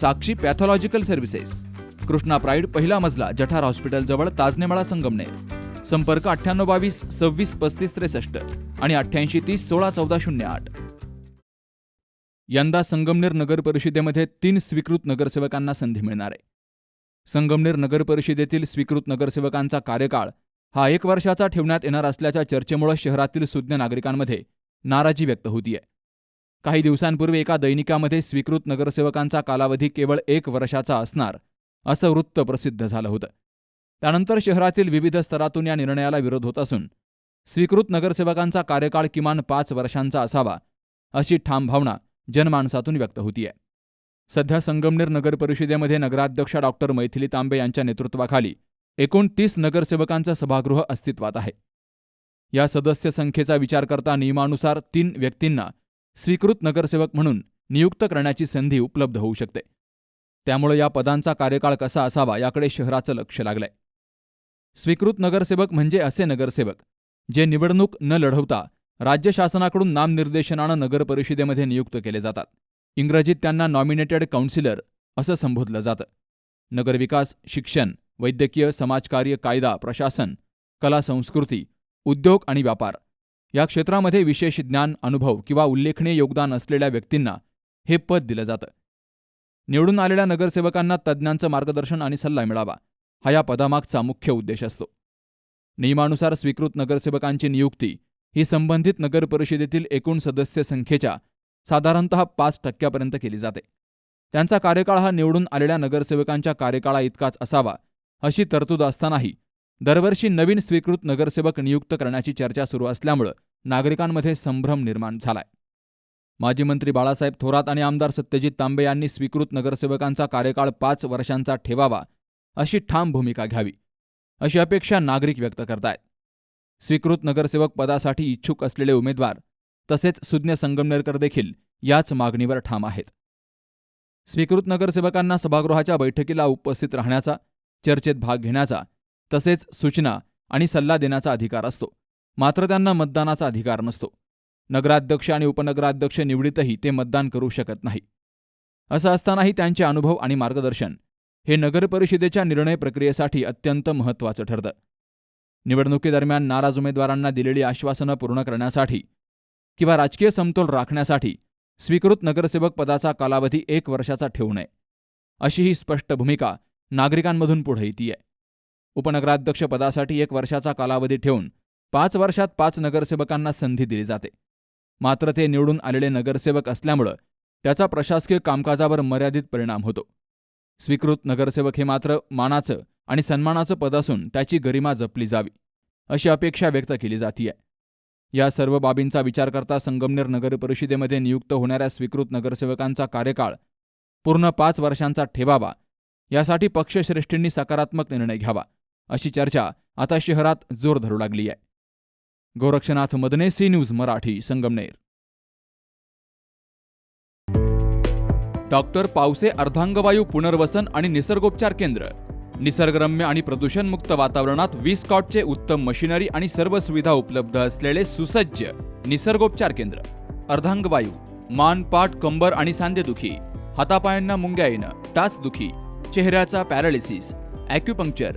Sakshi pathological services. Krishna pride पहिला मजला जठार hospital जवळ ताजनेमाळा संगमनेर. संपर्क अठ्ठ्याण्णव बावीस सव्वीस पस्तीस त्रेसष्ट आणि अठ्ठ्याऐंशी तीस सोळा चौदा शून्य आठ. यंदा संगमनेर नगर परिषदेमध्ये तीन स्वीकृत नगरसेवकांना संधी मिळणार आहे. संगमनेर नगर परिषदेतील स्वीकृत नगरसेवकांचा कार्यकाळ हा एक वर्षाचा ठेवण्यात येणार असल्याच्या चर्चेमुळे शहरातील सुज्ञ नागरिकांमध्ये नाराजी व्यक्त होतीये. काही दिवसांपूर्वी एका दैनिकामध्ये स्वीकृत नगरसेवकांचा कालावधी केवळ एक वर्षाचा असणार असं वृत्त प्रसिद्ध झालं होतं. त्यानंतर शहरातील विविध स्तरातून या निर्णयाला विरोध होत असून स्वीकृत नगरसेवकांचा कार्यकाळ किमान पाच वर्षांचा असावा अशी ठाम भावना जनमानसातून व्यक्त होतीये. सध्या संगमनेर नगर परिषदेमध्ये नगराध्यक्षा डॉक्टर मैथिली तांबे यांच्या नेतृत्वाखाली एकूण तीस नगरसेवकांचं सभागृह अस्तित्वात आहे. या सदस्य संख्येचा विचार करता नियमानुसार तीन व्यक्तींना स्वीकृत नगरसेवक म्हणून नियुक्त करण्याची संधी उपलब्ध होऊ शकते. त्यामुळे या पदांचा कार्यकाळ कसा असावा याकडे शहराचं लक्ष लागलंय. स्वीकृत नगरसेवक म्हणजे असे नगरसेवक जे निवडणूक न लढवता राज्य शासनाकडून नामनिर्देशनानं नगरपरिषदेमध्ये नियुक्त केले जातात. इंग्रजीत त्यांना नॉमिनेटेड काउन्सिलर असं संबोधलं जातं. नगरविकास शिक्षण वैद्यकीय समाजकार्य कायदा प्रशासन कला संस्कृती उद्योग आणि व्यापार या क्षेत्रामध्ये विशेष ज्ञान अनुभव किंवा उल्लेखनीय योगदान असलेल्या व्यक्तींना हे पद दिलं जातं. निवडून आलेल्या नगरसेवकांना तज्ज्ञांचं मार्गदर्शन आणि सल्ला मिळावा हा या पदामागचा मुख्य उद्देश असतो. नियमानुसार स्वीकृत नगरसेवकांची नियुक्ती ही संबंधित नगरपरिषदेतील एकूण सदस्य संख्येच्या साधारणतः पाच टक्क्यापर्यंत केली जाते. त्यांचा कार्यकाळ हा निवडून आलेल्या नगरसेवकांच्या कार्यकाळा इतकाच असावा अशी तरतूद असतानाही दरवर्षी नवीन स्वीकृत नगरसेवक नियुक्त करण्याची चर्चा सुरू असल्यामुळं नागरिकांमध्ये संभ्रम निर्माण झालाय. माजी मंत्री बाळासाहेब थोरात आणि आमदार सत्यजित तांबे यांनी स्वीकृत नगरसेवकांचा कार्यकाळ पाच वर्षांचा ठेवावा अशी ठाम भूमिका घ्यावी अशी अपेक्षा नागरिक व्यक्त करतायत. स्वीकृत नगरसेवक पदासाठी इच्छुक असलेले उमेदवार तसेच सुज्ञ संगमनेरकर देखील याच मागणीवर ठाम आहेत. स्वीकृत नगरसेवकांना सभागृहाच्या बैठकीला उपस्थित राहण्याचा चर्चेत भाग घेण्याचा तसेच सूचना आणि सल्ला देण्याचा अधिकार असतो. मात्र त्यांना मतदानाचा अधिकार नसतो. नगराध्यक्ष आणि उपनगराध्यक्ष निवडीतही ते मतदान करू शकत नाही. असं असतानाही त्यांचे अनुभव आणि मार्गदर्शन हे नगरपरिषदेच्या निर्णय प्रक्रियेसाठी अत्यंत महत्त्वाचं ठरतं. निवडणुकीदरम्यान नाराज उमेदवारांना दिलेली आश्वासनं पूर्ण करण्यासाठी किंवा राजकीय समतोल राखण्यासाठी स्वीकृत नगरसेवक पदाचा कालावधी एक वर्षाचा ठेवू नये अशी ही स्पष्ट भूमिका नागरिकांमधून पुढे येते उपनगराध्यक्ष पदासाठी एक वर्षाचा कालावधी ठेवून पाच वर्षात पाच नगरसेवकांना संधी दिली जाते. मात्र ते निवडून आलेले नगरसेवक असल्यामुळं त्याचा प्रशासकीय कामकाजावर मर्यादित परिणाम होतो. स्वीकृत नगरसेवक हे मात्र मानाचं आणि सन्मानाचं पद असून त्याची गरिमा जपली जावी अशी अपेक्षा व्यक्त केली जातीय. या सर्व बाबींचा विचार करता संगमनेर नगर परिषदेमध्ये नियुक्त होणाऱ्या स्वीकृत नगरसेवकांचा कार्यकाळ पूर्ण पाच वर्षांचा ठेवावा यासाठी पक्षश्रेष्ठींनी सकारात्मक निर्णय घ्यावा अशी चर्चा आता शहरात जोर धरू लागली आहे. Gorakshnath Madane C news Marathi Sangamner. Doctor Pawase अर्धांगवायू पुनर्वसन आणि निसर्गोपचार केंद्र. निसर्गरम्य आणि प्रदूषणमुक्त वातावरणात वीस कॉटचे उत्तम मशिनरी आणि सर्व सुविधा उपलब्ध असलेले सुसज्ज निसर्गोपचार केंद्र. अर्धांगवायू मान पाठ कंबर आणि सांधेदुखी हातापायांना मुंग्या येणं टाचदुखी चेहऱ्याचा पॅरालिसिस ॲक्युपंक्चर